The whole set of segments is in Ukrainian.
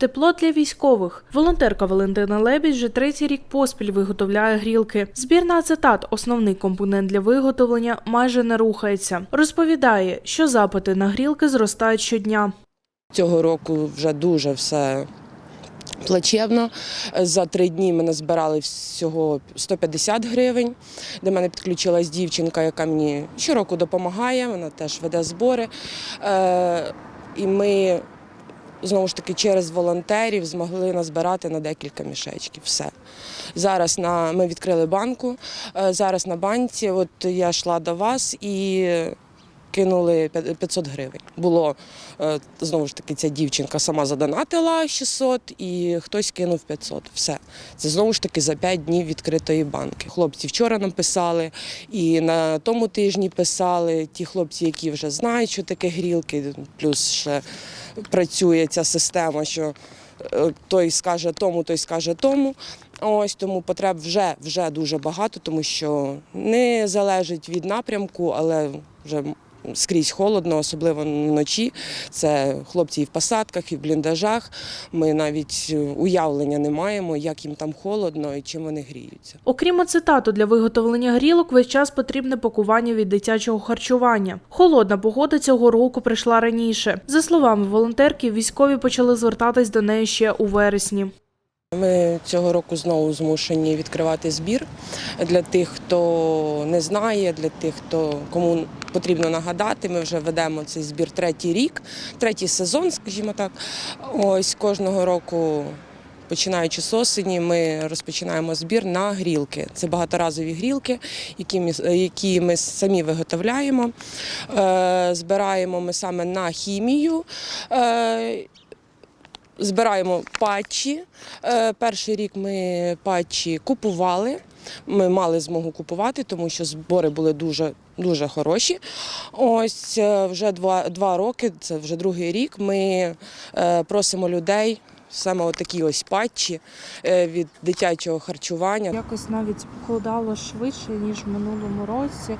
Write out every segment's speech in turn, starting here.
Тепло для військових. Волонтерка Валентина Лебідь вже третій рік поспіль виготовляє грілки. Збір на ацетат, основний компонент для виготовлення, майже не рухається. Розповідає, що запити на грілки зростають щодня. Цього року вже дуже все плачевно. За три дні ми назбирали всього 150 гривень. До мене підключилась дівчинка, яка мені щороку допомагає, вона теж веде збори. Е, І ми знову ж таки через волонтерів змогли назбирати на декілька мішечків. Все. Зараз на, ми відкрили банку. Е, Зараз на банці, от я йшла до вас і кинули 500 гривень. Було е, знову ж таки, ця дівчинка сама задонатила 600 і хтось кинув 500. Все. Це знову ж таки за 5 днів відкритої банки. Хлопці вчора нам писали і на тому тижні писали. Ті хлопці, які вже знають, що таке грілки, плюс ще працює ця система, що е, той скаже тому, той скаже тому. Ось тому потреб вже, вже дуже багато, тому що не залежить від напрямку, але вже скрізь холодно, особливо вночі. Це хлопці і в посадках, і в бліндажах. Ми навіть уявлення не маємо, як їм там холодно і чим вони гріються. Окрім ацетату для виготовлення грілок, весь час потрібне пакування від дитячого харчування. Холодна погода цього року прийшла раніше. За словами волонтерки, військові почали звертатись до неї ще у вересні. Ми цього року знову змушені відкривати збір для тих, хто не знає, для тих, хто кому потрібно нагадати. Ми вже ведемо цей збір третій рік, третій сезон, скажімо так. Ось кожного року. Починаючи з осені, ми розпочинаємо збір на грілки. Це багаторазові грілки, які ми, які ми самі виготовляємо. Е, збираємо ми саме на хімію. Е, збираємо патчі. Е, Перший рік ми патчі купували. Ми мали змогу купувати, тому що збори були дуже дуже хороші. Ось е, вже два, два роки, це вже другий рік. Ми е, просимо людей. Саме такі ось патчі е, від дитячого харчування. Якось навіть похолодало швидше ніж в минулому році.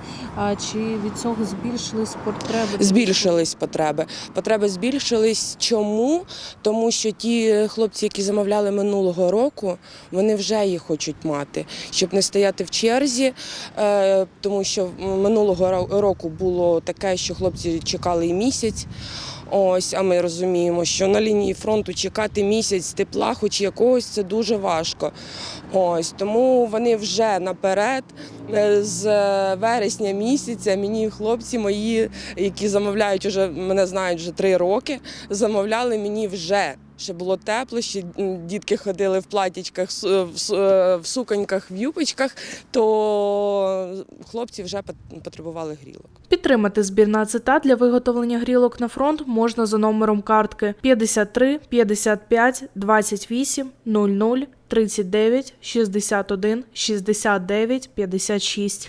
Чи від цього збільшились потреби? Збільшились потреби. Потреби збільшились. Чому? Тому що ті хлопці, які замовляли минулого року, вони вже їх хочуть мати, щоб не стояти в черзі. е, Тому що минулого ро- року було таке, що хлопці чекали і місяць. Ось, а ми розуміємо, що на лінії фронту чекати місяць тепла, хоч якогось, це дуже важко. Ось тому вони вже наперед е, з вересня місяця мені хлопці мої, які замовляють уже мене знають вже три роки, замовляли мені вже. Ще було тепло, ще дітки ходили в платічках, е, в суконьках, в юпочках, то хлопці вже пот- потребували грілок. Підтримати збір на ацетат для виготовлення грілок на фронт можна за номером картки 53 55 28 00 39 61 69 56.